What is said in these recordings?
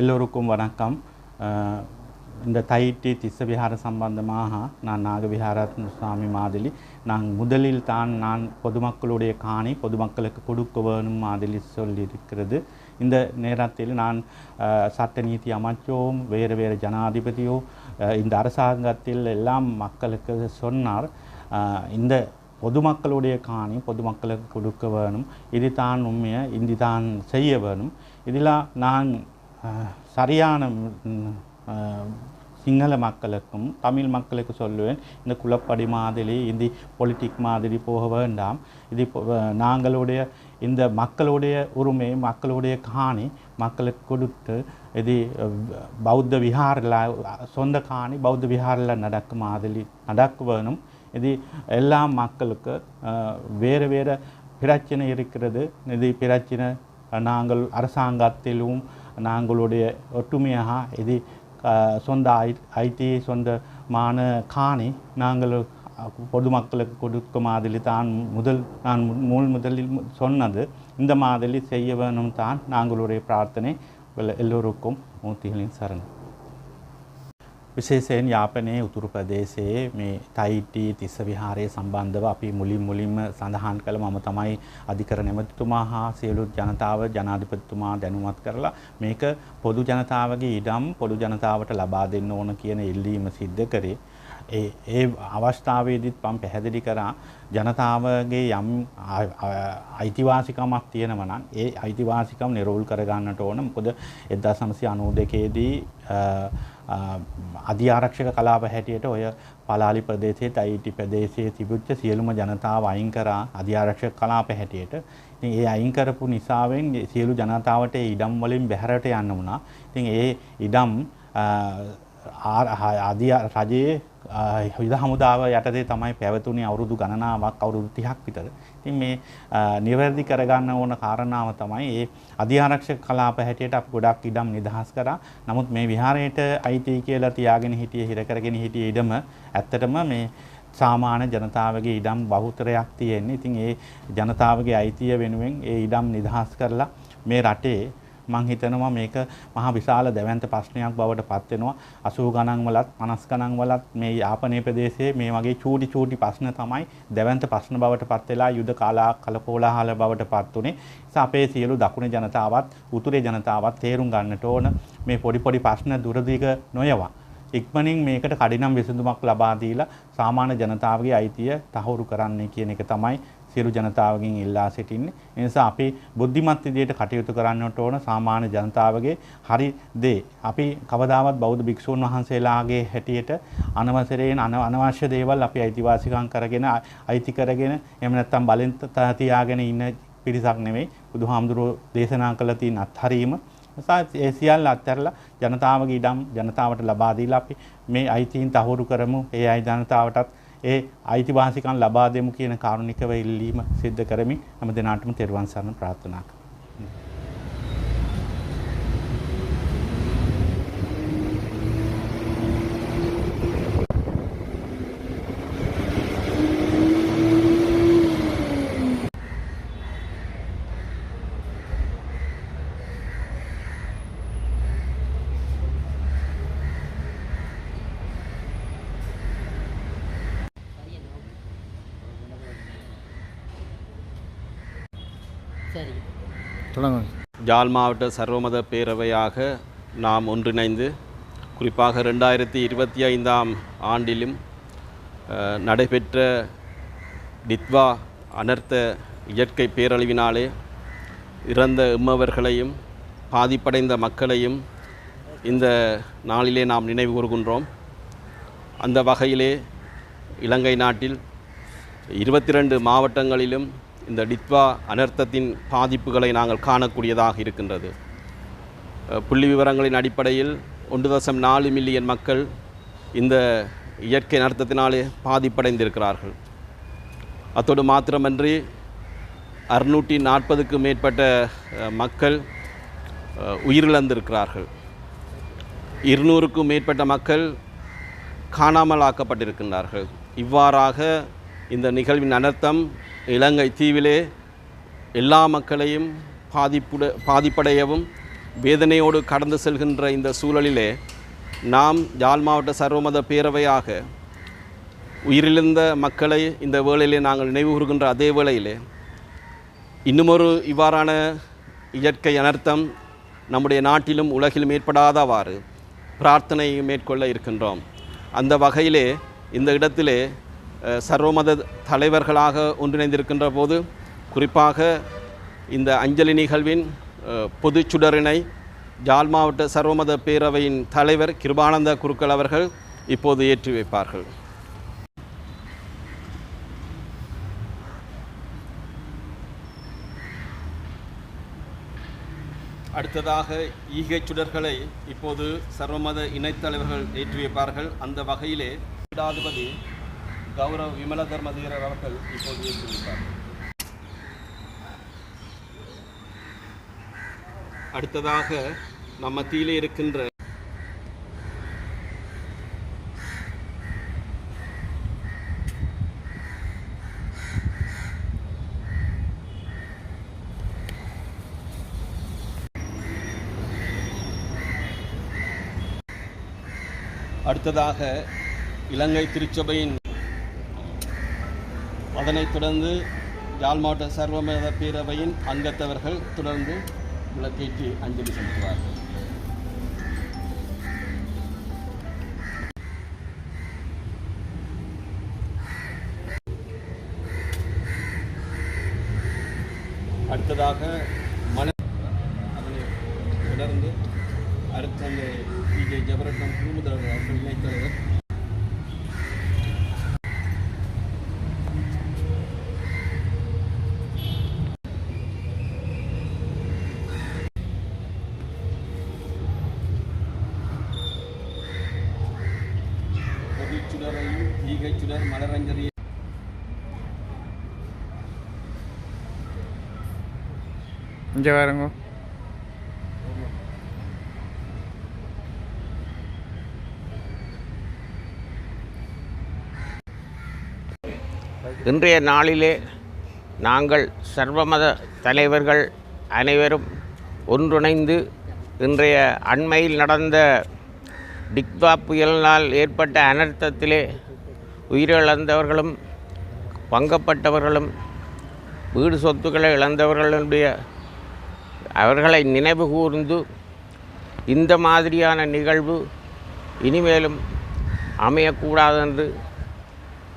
எல்லோருக்கும் வணக்கம். இந்த தைட்டி திஸ்ஸவிஹார சம்பந்தமாக நான் நாகவிஹார சுவாமி மாதிரி நான் முதலில் தான் நான் பொதுமக்களுடைய காணி பொதுமக்களுக்கு கொடுக்க வேணும் மாதிரி சொல்லியிருக்கிறது. இந்த நேரத்தில் நான் சட்ட நீதி அமைச்சோம் வேறு வேறு ஜனாதிபதியோ இந்த அரசாங்கத்தில் எல்லாம் மக்களுக்கு சொன்னார் இந்த பொதுமக்களுடைய காணி பொதுமக்களுக்கு கொடுக்க வேணும் இது தான் உண்மையை இது தான் செய்ய வேணும். இதில் நான் சரியான சிங்கள மக்களுக்கும் தமிழ் மக்களுக்கு சொல்லுவேன். இந்த குலப்படி மாதிரி இந்த பொலிட்டிக் மாதிரி போக வேண்டாம். இது நாங்களுடைய இந்த மக்களுடைய உரிமை மக்களுடைய காணி மக்களுக்கு கொடுத்து இது பௌத்த விஹாரில் சொந்த காணி பௌத்த விஹாரில் நடக்கும் மாதிரி நடக்க வேணும் இது எல்லா மக்களுக்கு வேறு வேறு பிரச்சனை இருக்கிறது. இது பிரச்சனை நாங்கள் அரசாங்கத்திலும் நாங்களுடைய ஒற்றுமையாக இது சொந்த ஐ ஐடி சொந்தமான காணி நாங்கள் பொதுமக்களுக்கு கொடுக்க மாதிரி தான் முதல் நான் மு- முதல் முதலில் சொன்னது. இந்த மாதிரி செய்ய வேணும் தான் நாங்களுடைய பிரார்த்தனை. எல்லோருக்கும் மூர்த்திகளின் சரணம். විශේෂයෙන් යාපනයේ උතුරු ප්‍රදේශයේ මේ තයිටි තිස්ස විහාරය සම්බන්ධව අපි මුලින් මුලින්ම සඳහන් කළ මම තමයි අධිකර නැමතිතුමා හා සියලු ජනතාව ජනාධිපතිතුමා දැනුවත් කරලා මේක පොදු ජනතාවගේ ඉඩම් පොදු ජනතාවට ලබා දෙන්න ඕන කියන ඉල්ලීම සිද්ධ කරේ. ඒ ඒ අවස්ථාවේදීත් මම පැහැදිලි කරා ජනතාවගේ යම් ආ- ආ- අයිතිවාසිකමක් තියෙනවා නම් ඒ අයිතිවාසිකම් නිරෝල් කරගන්නට ඕන. මොකද 1992 දී අ, අ, අධිආරක්ෂක කලාප හැටියට ඔය පලාලි ප්‍රදේශයේ තයිටි ප්‍රදේශයේ තිබුච්ච සියලුම ජනතාව අයින් කරා අධිආරක්ෂක කලාප හැටියට. ඉතින් ඒ අයින් කරපු නිසාවෙන් ඒ සියලු ජනතාවට ඒ ඉඩම් වලින් බැහැරට යන්න වුණා. ඉතින් ඒ ඉඩම් අ, ආ- ආ- අධි රජයේ අ, යුද හමුදාව යටතේ තමයි පැවතුනේ අවුරුදු ගණනාවක් අවුරුදු 30ක් විතර. ඉතින් මේ අ, නිවැරදි කරගන්න ඕන කාරණාව තමයි ඒ අධිආරක්ෂක කලාප හැටියට අපි ගොඩක් ඉඩම් නිදහස් කරා. නමුත් මේ විහාරයට අයිති කියලා තියාගෙන හිටියේ හිර කරගෙන හිටියේ ඉඩම ඇත්තටම මේ සාමාන්‍ය ජනතාවගේ ඉඩම් බහුතරයක් තියෙන්නේ. ඉතින් ඒ ජනතාවගේ අයිතිය වෙනුවෙන් ඒ ඉඩම් නිදහස් කරලා මේ රටේ මං හිතනවා මේක මහා විශාල දැවැන්ත ප්‍රශ්නයක් බවට පත් වෙනවා 80 ගණන් වලත් 50 ගණන් වලත් මේ යාපනයේ ප්‍රදේශයේ මේ වගේ චූටි චූටි ප්‍රශ්න තමයි දැවැන්ත ප්‍රශ්න බවට පත් වෙලා යුද කාලා කලකෝලාහල බවට පත් උනේ. නිසා අපේ සියලු දකුණේ ජනතාවත් උතුරේ ජනතාවත් තේරුම් ගන්නට ඕන මේ පොඩි පොඩි ප්‍රශ්න දුරදිග නොයවා ඉක්මනින් මේකට කඩිනම් විසඳුමක් ලබා දීලා සාමාන්‍ය ජනතාවගේ අයිතිය තහවුරු කරන්න කියන එක තමයි සියලු ජනතාවගෙන් ඉල්ලා සිටින්නේ. ඒ නිසා අපි බුද්ධිමත් විදියට කටයුතු කරන්නට ඕන සාමාන්‍ය ජනතාවගේ හරි දේ. අපි කවදාවත් බෞද්ධ භික්ෂූන් වහන්සේලාගේ හැටියට අනවසරයෙන් අන- අනවශ්‍ය දේවල් අපි අයිතිවාසිකම් කරගෙන අ- අයිති කරගෙන එහෙම නැත්නම් බලෙන් ත- තියාගෙන ඉන්න පිරිසක් නෙවෙයි. බුදුහාමුදුරුවෝ දේශනා කළ තියෙන අත්හරීම නිසා ඒ සියල්ල අත්හැරලා ජනතාවගේ ඉඩම් ජනතාවට ලබා දීලා අපි මේ අයිතීන් තහවුරු කරමු. ඒ අයි ජනතාවටත් ඒ අයිතිවාසිකම් ලබා දෙමු කියන කාරුණිකව ඉල්ලීම සිද්ධ කරමින් හැම දිනාටම තෙරුවන් සරණ ප්‍රාර්ථනා කරමි. தொடங்குங்க. ஜாழ் மாவட்ட சர்வமத பேரவையாக நாம் ஒன்றிணைந்து குறிப்பாக ரெண்டாயிரத்தி இருபத்தி ஐந்தாம் ஆண்டிலும் நடைபெற்ற டித்வா அனர்த்த இயற்கை பேரழிவினாலே இறந்த எம்மவர்களையும் பாதிப்படைந்த மக்களையும் இந்த நாளிலே நாம் நினைவு கூறுகின்றோம் அந்த வகையிலே இலங்கை நாட்டில் இருபத்தி ரெண்டு மாவட்டங்களிலும் இந்த டித்வா அனர்த்தத்தின் பாதிப்புகளை நாங்கள் காணக்கூடியதாக இருக்கின்றது. புள்ளி விவரங்களின் அடிப்படையில் ஒன்று தசம் நாலு மில்லியன் மக்கள் இந்த இயற்கை அனர்த்தத்தினாலே பாதிப்படைந்திருக்கிறார்கள். அத்தோடு மாத்திரமன்றி அறுநூற்றி நாற்பதுக்கு மேற்பட்ட மக்கள் உயிரிழந்திருக்கிறார்கள். இருநூறுக்கும் மேற்பட்ட மக்கள் காணாமல் ஆக்கப்பட்டிருக்கின்றார்கள் இவ்வாறாக இந்த நிகழ்வின் அனர்த்தம் இலங்கை தீவிலே எல்லா மக்களையும் பாதிப்புட பாதிப்படையவும் வேதனையோடு கடந்து செல்கின்ற இந்த சூழலிலே நாம் யாழ் மாவட்ட சர்வமத பேரவையாக உயிரிழந்த மக்களை இந்த வேளையிலே நாங்கள் நினைவுகூறுகின்ற அதே வேளையிலே இன்னுமொரு இவ்வாறான இயற்கை அனர்த்தம் நம்முடைய நாட்டிலும் உலகிலும் ஏற்படாதவாறு பிரார்த்தனை மேற்கொள்ள இருக்கின்றோம். அந்த வகையிலே இந்த இடத்திலே சர்வமத தலைவர்களாக ஒன்றிணைந்திருக்கின்ற போது குறிப்பாக இந்த அஞ்சலி நிகழ்வின் பொது சுடரினை ஜால் மாவட்ட சர்வமத பேரவையின் தலைவர் கிருபானந்த குருக்கள் அவர்கள் இப்போது ஏற்றி வைப்பார்கள். அடுத்ததாக ஈகை சுடர்களை இப்போது சர்வமத இணைத்தலைவர்கள் ஏற்றி வைப்பார்கள். அந்த வகையிலே பீடாதிபதி கௌரவ விமல தர்மதீரர் அவர்கள் இப்போது ஏற்றி அடுத்ததாக நம்ம மத்தியிலே இருக்கின்ற அடுத்ததாக இலங்கை திருச்சபையின் அதனைத் தொடர்ந்து யாழ் மாவட்ட சர்வமத பேரவையின் அங்கத்தவர்கள் தொடர்ந்து விளக்கேற்றி அஞ்சலி செலுத்துவார்கள். அடுத்ததாக மன அதனை தொடர்ந்து அடுத்த அந்த பிஜே ஜபரட்னம் குழுமுதல்வர் அவர்கள் இணைத்தலைவர் இங்கே இன்றைய நாளிலே நாங்கள் சர்வமத தலைவர்கள் அனைவரும் ஒன்றிணைந்து இன்றைய அண்மையில் நடந்த டிக்வா புயலினால் ஏற்பட்ட அனர்த்தத்திலே உயிரிழந்தவர்களும் பங்கப்பட்டவர்களும் வீடு சொத்துக்களை இழந்தவர்களுடைய அவர்களை நினைவு கூர்ந்து இந்த மாதிரியான நிகழ்வு இனிமேலும் அமையக்கூடாதென்று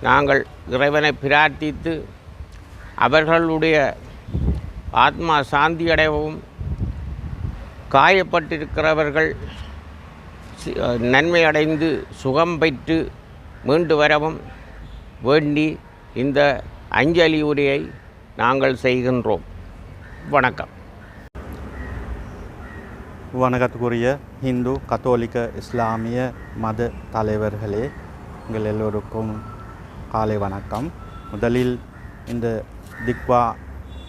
நாங்கள் இறைவனை பிரார்த்தித்து அவர்களுடைய ஆத்மா சாந்தி அடையவும் காயப்பட்டிருக்கிறவர்கள் நன்மையடைந்து சுகம் பெற்று மீண்டு வரவும் வேண்டி இந்த அஞ்சலி உரையை நாங்கள் செய்கின்றோம். வணக்கம். வணக்கத்துக்குரிய ஹிந்து கத்தோலிக்க இஸ்லாமிய மத தலைவர்களே உங்கள் எல்லோருக்கும் காலை வணக்கம். முதலில் இந்த திக்வா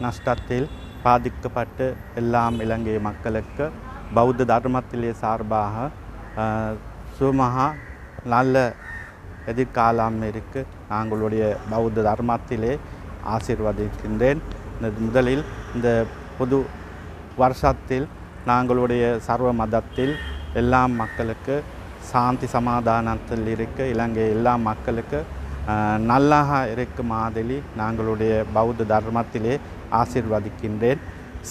நஷ்டத்தில் பாதிக்கப்பட்டு எல்லாம் இலங்கை மக்களுக்கு பௌத்த தர்மத்திலே சார்பாக சுமகா நல்ல எதிர்காலம் இருக்கு. நாங்களுடைய பௌத்த தர்மத்திலே ஆசீர்வதிக்கின்றேன். இந்த முதலில் இந்த புது வருஷத்தில் நாங்களுடைய சர்வ மதத்தில் எல்லா மக்களுக்கு சாந்தி சமாதானத்தில் இருக்க இலங்கை எல்லா மக்களுக்கு நல்லாக இருக்க மாதிரி நாங்களுடைய பௌத்த தர்மத்திலே ஆசிர்வதிக்கின்றேன்.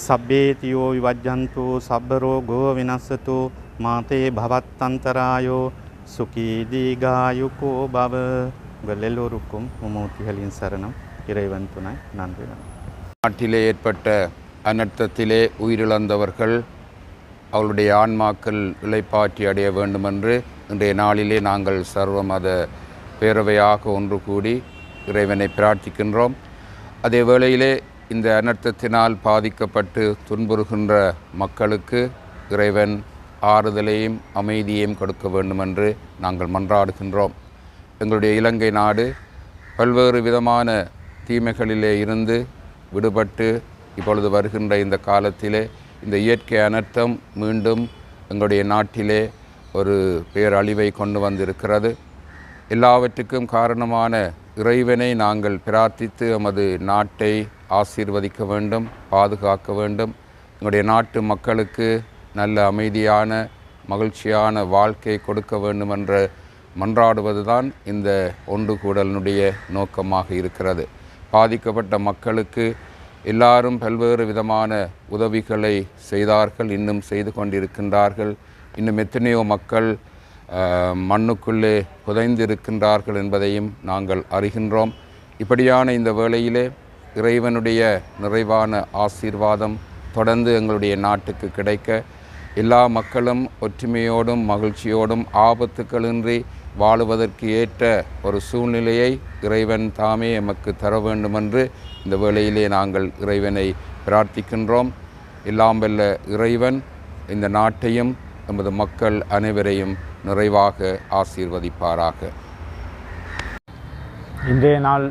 சப்பேதியோ விவஜந்து சபரோ வினசத்து மாதே பவத்தந்தராயோ சுகி தீகாயுகோ பவ. உங்கள் எல்லோருக்கும் மும்மூர்த்திகளின் சரணம். இறைவன் துணை. நன்றி. நாட்டிலே ஏற்பட்ட அனர்த்தத்திலே உயிரிழந்தவர்கள் அவளுடைய ஆன்மாக்கள் இளைப்பாற்றி அடைய வேண்டுமென்று இன்றைய நாளிலே நாங்கள் சர்வ மத பேரவையாக ஒன்று கூடி இறைவனை பிரார்த்திக்கின்றோம். அதே வேளையிலே இந்த அனர்த்தத்தினால் பாதிக்கப்பட்டு துன்புறுகின்ற மக்களுக்கு இறைவன் ஆறுதலையும் அமைதியையும் கொடுக்க வேண்டுமென்று நாங்கள் மன்றாடுகின்றோம். எங்களுடைய இலங்கை நாடு பல்வேறு விதமான தீமைகளிலே இருந்து விடுபட்டு இப்பொழுது வருகின்ற இந்த காலத்திலே இந்த இயற்கை அனர்த்தம் மீண்டும் எங்களுடைய நாட்டிலே ஒரு பேரழிவை கொண்டு வந்திருக்கிறது. எல்லாவற்றுக்கும் காரணமான இறைவனை நாங்கள் பிரார்த்தித்து எமது நாட்டை ஆசீர்வதிக்க வேண்டும் பாதுகாக்க வேண்டும். எங்களுடைய நாட்டு மக்களுக்கு நல்ல அமைதியான மகிழ்ச்சியான வாழ்க்கை கொடுக்க வேண்டும் என்ற மன்றாடுவதுதான் இந்த ஒன்று கூடலினுடைய நோக்கமாக இருக்கிறது. பாதிக்கப்பட்ட மக்களுக்கு எல்லாரும் பல்வேறு விதமான உதவிகளை செய்தார்கள் இன்னும் செய்து கொண்டிருக்கின்றார்கள். இன்னும் எத்தனையோ மக்கள் மண்ணுக்குள்ளே புதைந்திருக்கின்றார்கள் என்பதையும் நாங்கள் அறிகின்றோம். இப்படியான இந்த வேளையிலே இறைவனுடைய நிறைவான ஆசீர்வாதம் தொடர்ந்து எங்களுடைய நாட்டுக்கு கிடைக்க எல்லா மக்களும் ஒற்றுமையோடும் மகிழ்ச்சியோடும் ஆபத்துக்களின்றி வாழுவதற்கு ஏற்ற ஒரு சூழ்நிலையை இறைவன் தாமே எமக்கு தர வேண்டுமென்று இந்த வேளையிலே நாங்கள் இறைவனை பிரார்த்திக்கின்றோம். எல்லாம் வல்ல இறைவன் இந்த நாட்டையும் எமது மக்கள் அனைவரையும் நிறைவாக ஆசீர்வதிப்பாராக. இன்றைய நாள்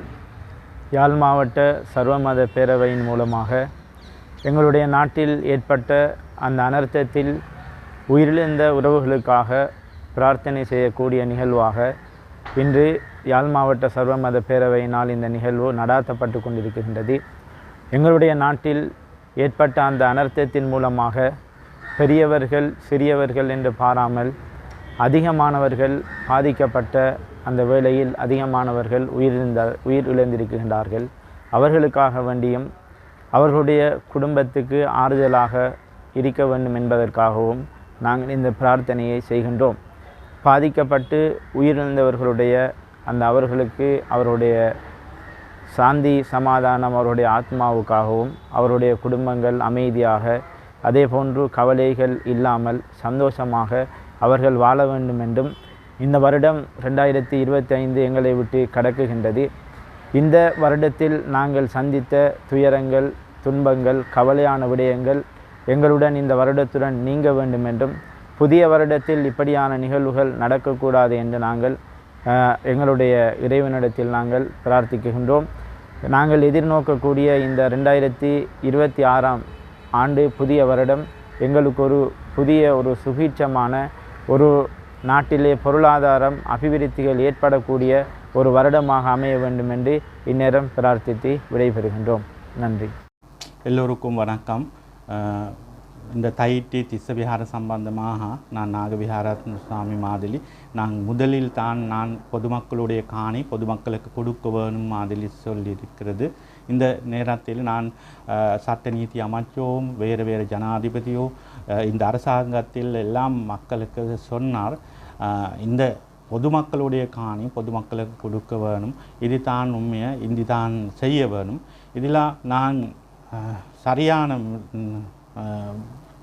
யாழ் மாவட்ட சர்வமத பேரவையின் மூலமாக எங்களுடைய நாட்டில் ஏற்பட்ட அந்த அனர்த்தத்தில் உயிரிழந்த உறவுகளுக்காக பிரார்த்தனை செய்யக்கூடிய நிகழ்வாக இன்று யாழ் மாவட்ட சர்வமத பேரவையினால் இந்த நிகழ்வு நடாத்தப்பட்டு கொண்டிருக்கின்றது. எங்களுடைய நாட்டில் ஏற்பட்ட அந்த அனர்த்தத்தின் மூலமாக பெரியவர்கள் சிறியவர்கள் என்று பாராமல் அதிகமானவர்கள் பாதிக்கப்பட்ட அந்த வேளையில் அதிகமானவர்கள் உயிரிழந்த உயிர் இழந்திருக்கின்றார்கள். அவர்களுக்காக வேண்டியும் அவர்களுடைய குடும்பத்துக்கு ஆறுதலாக இருக்க வேண்டும் என்பதற்காகவும் நாங்கள் இந்த பிரார்த்தனையை செய்கின்றோம். பாதிக்கப்பட்டு உயிரிழந்தவர்களுடைய அந்த அவர்களுக்கு அவருடைய சாந்தி சமாதானம் அவருடைய ஆத்மாவுக்காகவும் அவருடைய குடும்பங்கள் அமைதியாக அதே போன்று கவலைகள் இல்லாமல் சந்தோஷமாக அவர்கள் வாழ வேண்டும் என்றும் இந்த வருடம் ரெண்டாயிரத்தி இருபத்தி ஐந்து எங்களை விட்டு கடக்குகின்றது. இந்த வருடத்தில் நாங்கள் சந்தித்த துயரங்கள் துன்பங்கள் கவலையான விடயங்கள் எங்களுடன் இந்த வருடத்துடன் நீங்க வேண்டும் என்றும் புதிய வருடத்தில் இப்படியான நிகழ்வுகள் நடக்கக்கூடாது என்று நாங்கள் எங்களுடைய இறைவனிடத்தில் நாங்கள் பிரார்த்திக்கின்றோம். நாங்கள் எதிர்நோக்கக்கூடிய இந்த ரெண்டாயிரத்தி இருபத்தி ஆறாம் ஆண்டு புதிய வருடம் எங்களுக்கு ஒரு புதிய ஒரு சுபீட்சமான ஒரு நாட்டிலே பொருளாதாரம் அபிவிருத்திகள் ஏற்படக்கூடிய ஒரு வருடமாக அமைய வேண்டும் என்று இந்நேரம் பிரார்த்தித்து விடைபெறுகின்றோம். நன்றி. எல்லோருக்கும் வணக்கம். இந்த தைட்டி திஸ்ஸவிஹார சம்பந்தமாக நான் நாகவிஹாரத்ன சுவாமி மாதிரி நான் முதலில் தான் நான் பொதுமக்களுடைய காணி பொதுமக்களுக்கு கொடுக்க வேணும் மாதிரி சொல்லியிருக்கிறது. இந்த நேரத்தில் நான் சட்ட நீதி அமைச்சோம் வேறு வேறு ஜனாதிபதியோ இந்த அரசாங்கத்தில் எல்லாம் மக்களுக்கு சொன்னார் இந்த பொதுமக்களுடைய காணி பொதுமக்களுக்கு கொடுக்க வேணும் இது தான் உண்மையை இது தான் செய்ய வேணும். இதில் நான் சரியான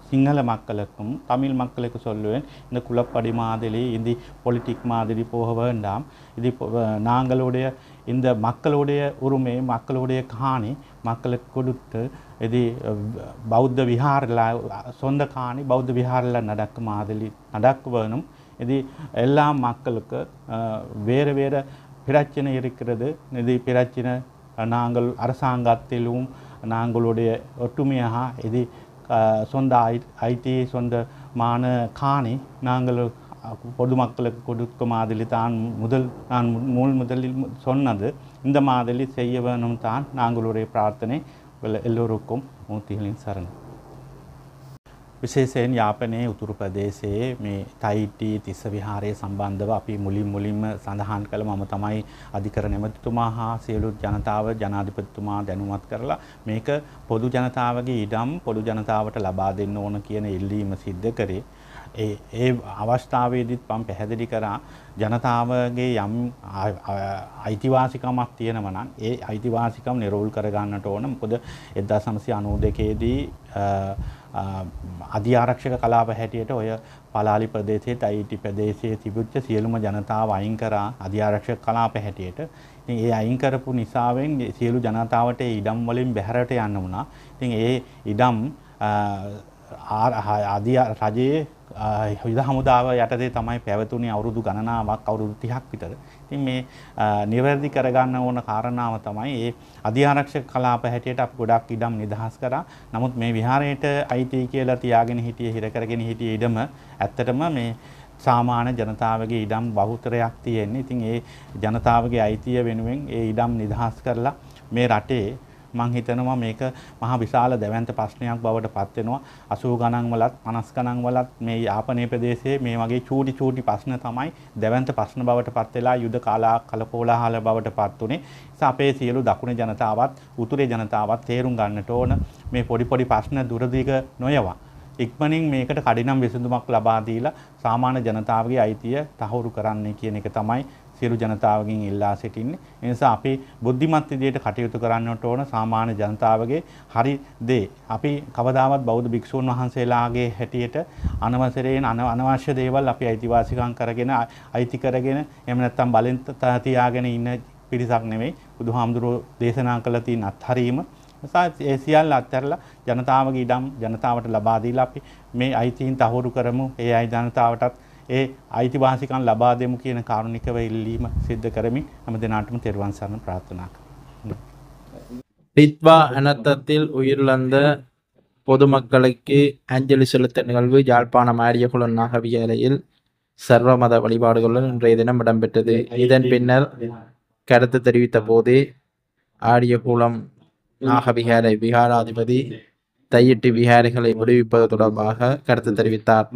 சிங்கள மக்களுக்கும் தமிழ் மக்களுக்கு சொல்லுவேன் இந்த குலப்படி மாதிரி இந்த பொலிட்டிக் மாதிரி போக வேண்டாம். இது நாங்களுடைய இந்த மக்களுடைய உரிமை மக்களுடைய காணி மக்களுக்கு கொடுத்து இது பௌத்த விஹாரில் சொந்த காணி பௌத்த விஹாரில் நடக்கும் மாதிரி நடக்க வேணும். இது எல்லா மக்களுக்கு வேறு வேறு பிரச்சனை இருக்கிறது. இது பிரச்சனை நாங்கள் அரசாங்கத்திலும் நாங்களுடைய ஒற்றுமையாக இது சொந்த ஐ ஐடி சொந்தமான காணி நாங்கள் பொதுமக்களுக்கு கொடுக்க மாதிரி தான் முதல் நான் மு- மூல் முதலில் சொன்னது. இந்த மாதிரி செய்ய வேணும் தான் நாங்களுடைய பிரார்த்தனை. எல்லோருக்கும் மூர்த்திகளின் சரணம். විශේෂයෙන් යාපනයේ උතුරු ප්‍රදේශයේ මේ තයිටි තිස්ස විහාරය සම්බන්ධව අපි මුලින් මුලින්ම සඳහන් කළ මම තමයි අධිකර නැමතිතුමා හා සියලුත් ජනතාව ජනාධිපතිතුමා දැනුවත් කරලා මේක පොදු ජනතාවගේ ඉඩම් පොදු ජනතාවට ලබා දෙන්න ඕන කියන ඉල්ලීම සිද්ධ කරේ. ඒ ඒ අවස්ථාවේදීත් මම පැහැදිලි කරා ජනතාවගේ යම් අ- අ- අයිතිවාසිකමක් තියෙනවා නම් ඒ අයිතිවාසිකම් නිරවුල් කරගන්නට ඕන. මොකද 1992 දී අධි ආරක්ෂක කලාප හැටියට ඔය පලාලි ප්‍රදේශයේ තයිටි ප්‍රදේශයේ තිබුච්ච සියලුම ජනතාව අයින් කරා අධි ආරක්ෂක කලාප හැටියට. ඉතින් ඒ අයින් කරපු නිසාවෙන් ඒ සියලු ජනතාවට ඒ ඉඩම් වලින් බැහැරට යන්න වුණා. ඉතින් ඒ ඉඩම් අ, ආර- හ- අධි රජයේ අ, යුද හමුදාව යටතේ තමයි පැවතුනේ අවුරුදු ගණනාවක් අවුරුදු 30ක් විතර. ඉතින් මේ අ, නිවැරදි කරගන්න ඕන කාරණාව තමයි ඒ අධිආරක්ෂක කලාප හැටියට අපි ගොඩක් ඉඩම් නිදහස් කරා. නමුත් මේ විහාරයට අයිති කියලා තියාගෙන හිටියේ හිර කරගෙන හිටියේ ඉඩම ඇත්තටම මේ සාමාන්‍ය ජනතාවගේ ඉඩම් බහුතරයක් තියෙන්නේ. ඉතින් ඒ ජනතාවගේ අයිතිය වෙනුවෙන් ඒ ඉඩම් නිදහස් කරලා මේ රටේ මං හිතනවා මේක මහා විශාල දැවැන්ත ප්‍රශ්නයක් බවට පත් වෙනවා 80 ගණන් වලත් 50 ගණන් වලත් මේ යාපනයේ ප්‍රදේශයේ මේ වගේ චූටි චූටි ප්‍රශ්න තමයි දැවැන්ත ප්‍රශ්න බවට පත් වෙලා යුද කාලා කලකෝලාහල බවට පත් උනේ. නිසා අපේ සියලු දකුණේ ජනතාවත් උතුරේ ජනතාවත් තේරුම් ගන්නට ඕන මේ පොඩි පොඩි ප්‍රශ්න දුරදිග නොයවා ඉක්මනින් මේකට කඩිනම් විසඳුමක් ලබා දීලා සාමාන්‍ය ජනතාවගේ අයිතිය තහවුරු කරන්න කියන එක තමයි සියලු ජනතාවගෙන් ඉල්ලා සිටින්නේ. ඒ නිසා අපි බුද්ධිමත් විදියට කටයුතු කරන්නට ඕන සාමාන්‍ය ජනතාවගේ හරි දේ. අපි කවදාවත් බෞද්ධ භික්ෂූන් වහන්සේලාගේ හැටියට අනවසරයෙන් අන- අනවශ්‍ය දේවල් අපි අයිතිවාසිකම් කරගෙන අ- අයිති කරගෙන එහෙම නැත්නම් බලෙන් ත- තියාගෙන ඉන්න පිරිසක් නෙවෙයි. බුදුහාමුදුරුවෝ දේශනා කළ තියෙන අත්හරීම නිසා ඒ සියල්ල අත්හැරලා ජනතාවගේ ඉඩම් ජනතාවට ලබා දීලා අපි මේ අයිතීන් තහවුරු කරමු. ඒ අයි ජනතාවටත් ඒ අයිතිවාසිකම් ලබා දෙමු කියන කාරුණිකව ඉල්ලීම සිද්ධ කරමින් හැම දිනාටම තෙරුවන් සරණ ප්‍රාර්ථනා කරමි. ரித்வா அனர்த்தத்தில் உயிரிழந்த பொதுமக்களுக்கு அஞ்சலி செலுத்த நிகழ்வு யாழ்ப்பாணம் ஆரியகுளம் நாகவிகாரையில் சர்வமத வழிபாடுகளுடன் இன்றைய தினம் இடம்பெற்றது இதன் பின்னர் கருத்து தெரிவித்த போது ஆரியகுளம் நாகவிகாரை விகாராதிபதி தையிட்டு விகாரிகளை விடுவிப்பது தொடர்பாக கருத்து தெரிவித்தார்